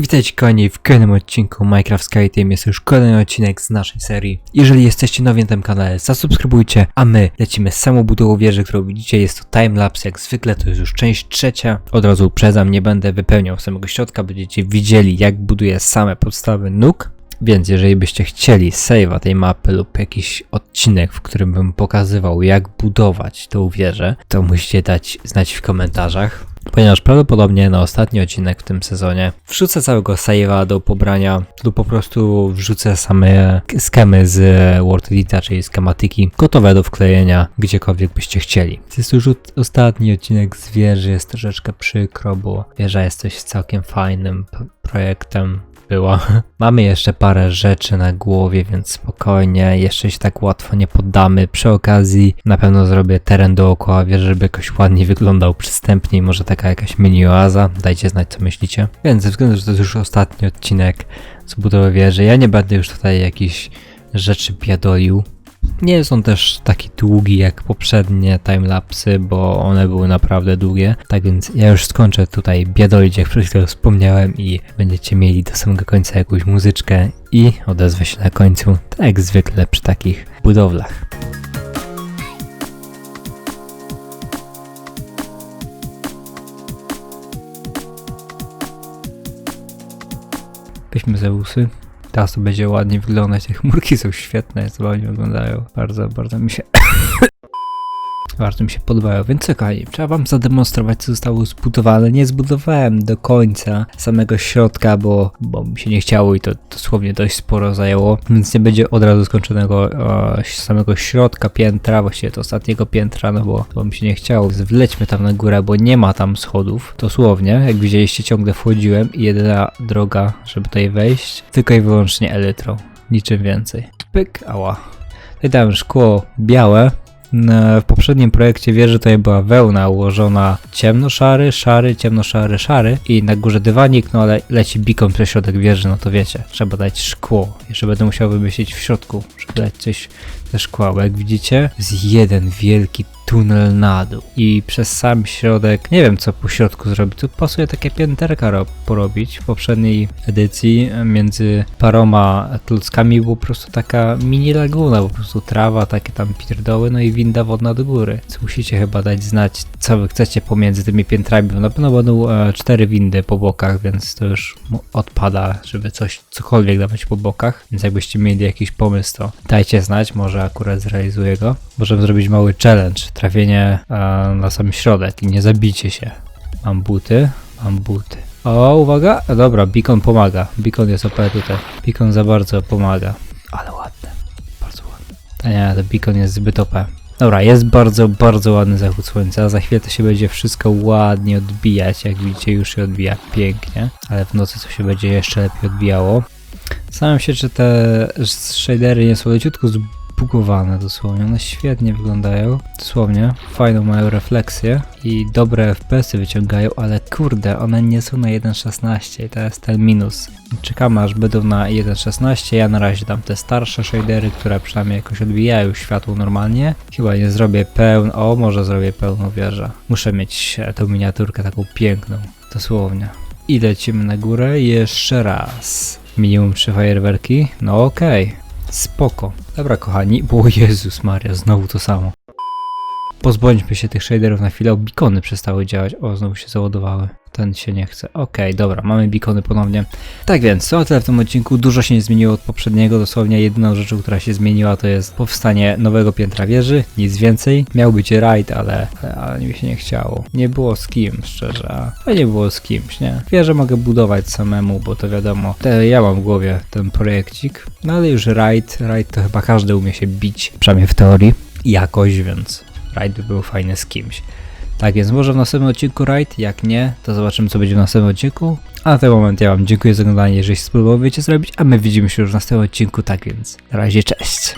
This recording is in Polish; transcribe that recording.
Witajcie kochani w kolejnym odcinku Minecraft Skyteam. Jest już kolejny odcinek z naszej serii. Jeżeli jesteście nowi na tym kanale, zasubskrybujcie, a my lecimy z samą budową wieży, którą widzicie. Jest to timelapse, jak zwykle to jest już część trzecia. Od razu uprzedzam, nie będę wypełniał samego środka, będziecie widzieli jak buduję same podstawy nóg. Więc jeżeli byście chcieli save'a tej mapy lub jakiś odcinek, w którym bym pokazywał jak budować tą wieżę, to musicie dać znać w komentarzach. Ponieważ prawdopodobnie na ostatni odcinek w tym sezonie wrzucę całego save'a do pobrania lub po prostu wrzucę same skemy z Word Edita, czyli skematyki gotowe do wklejenia gdziekolwiek byście chcieli. To jest już ostatni odcinek z wieży, jest troszeczkę przykro, bo wieża jest coś całkiem fajnym projektem była. Mamy jeszcze parę rzeczy na głowie, więc spokojnie, jeszcze się tak łatwo nie poddamy. Przy okazji na pewno zrobię teren dookoła wieży, żeby jakoś ładniej wyglądał, przystępniej, może taka jakaś mini oaza. Dajcie znać, co myślicie. Więc ze względu, że to jest już ostatni odcinek z budowy wieży, ja nie będę już tutaj jakichś rzeczy biadolił. Nie jest on też taki długi jak poprzednie timelapsy, bo one były naprawdę długie. Tak więc ja już skończę tutaj biadolić, jak przed chwilą wspomniałem i będziecie mieli do samego końca jakąś muzyczkę i odezwę się na końcu, tak jak zwykle przy takich budowlach. Weźmy Zeusy. Teraz to będzie ładnie wyglądać. Te chmurki są świetne, zabawnie wyglądają. Bardzo, bardzo mi się. Bardzo mi się podobają. Więc czekaj, trzeba wam zademonstrować, co zostało zbudowane. Nie zbudowałem do końca samego środka, bo, bo mi się nie chciało i to dosłownie dość sporo zajęło. Więc nie będzie od razu skończonego e, samego środka piętra, właściwie to ostatniego piętra, no bo, bo mi się nie chciało. Wlećmy tam na górę, bo nie ma tam schodów. Dosłownie, jak widzieliście, ciągle wchodziłem i jedyna droga, żeby tutaj wejść, tylko i wyłącznie elytrą. Niczym więcej. Pyk, ała. Tutaj dałem szkło białe. W poprzednim projekcie wieży tutaj była wełna ułożona ciemno-szary, szary, ciemno-szary, szary i na górze dywanik, no ale leci beacon przez środek wieży, no to wiecie, trzeba dać szkło. Jeszcze będę musiał wymyślić w środku, żeby dać coś ze szkła, bo jak widzicie jest jeden wielki tunel na dół i przez sam środek, nie wiem co po środku zrobić, tu pasuje takie pięterka ro- porobić. W poprzedniej edycji między paroma klockami była po prostu taka mini laguna, po prostu trawa, takie tam pierdoły, no i winda wodna do góry. Więc musicie chyba dać znać, co wy chcecie pomiędzy tymi piętrami, bo na pewno będą e, cztery windy po bokach, więc to już odpada, żeby coś, cokolwiek dawać po bokach, więc jakbyście mieli jakiś pomysł, to dajcie znać, może akurat zrealizuję go. Możemy zrobić mały challenge, trafienie na sam środek i nie zabicie się. Mam buty, mam buty. O, uwaga, dobra, beacon pomaga. Beacon jest OP tutaj. Beacon za bardzo pomaga. Ale ładne, bardzo ładne. A nie, to beacon jest zbyt OP. Dobra, jest bardzo, bardzo ładny zachód słońca. Za chwilę to się będzie wszystko ładnie odbijać. Jak widzicie, już się odbija pięknie. Ale w nocy to się będzie jeszcze lepiej odbijało. Zastanawiam się, czy te shadery nie są leciutko zbugowane dosłownie. One świetnie wyglądają. Dosłownie. Fajną mają refleksję i dobre FPS-y wyciągają, ale kurde, one nie są na 1.16 i to jest ten minus. Czekamy aż będą na 1.16. Ja na razie dam te starsze shadery, które przynajmniej jakoś odbijają światło normalnie. Chyba nie zrobię pełn... O, może zrobię pełną wieżę. Muszę mieć e, tą miniaturkę taką piękną. Dosłownie. I lecimy na górę jeszcze raz. Minimum trzy fajerwerki? No okej. Spoko. Dobra kochani, bo Jezus Maria, znowu to samo. Pozbądźmy się tych shaderów na chwilę, o beacony przestały działać. O, znowu się załadowały. Ten się nie chce. Okej, dobra, mamy beacony ponownie. Tak więc, co tyle w tym odcinku. Dużo się nie zmieniło od poprzedniego. Dosłownie jedyną rzeczą, która się zmieniła, to jest powstanie nowego piętra wieży. Nic więcej. Miał być raid, ale, ale mi się nie chciało. Nie było z kim, szczerze. A nie było z kimś, nie? Wieżę mogę budować samemu, bo to wiadomo. Te, ja mam w głowie ten projekcik. No ale już raid, raid to chyba każdy umie się bić. Przynajmniej w teorii. Jakoś, więc raid by był fajny z kimś. Tak więc może w następnym odcinku raid, jak nie, to zobaczymy co będzie w następnym odcinku. A na ten moment ja wam dziękuję za oglądanie, jeżeli spróbował wiecie zrobić, a my widzimy się już w następnym odcinku, tak więc na razie cześć.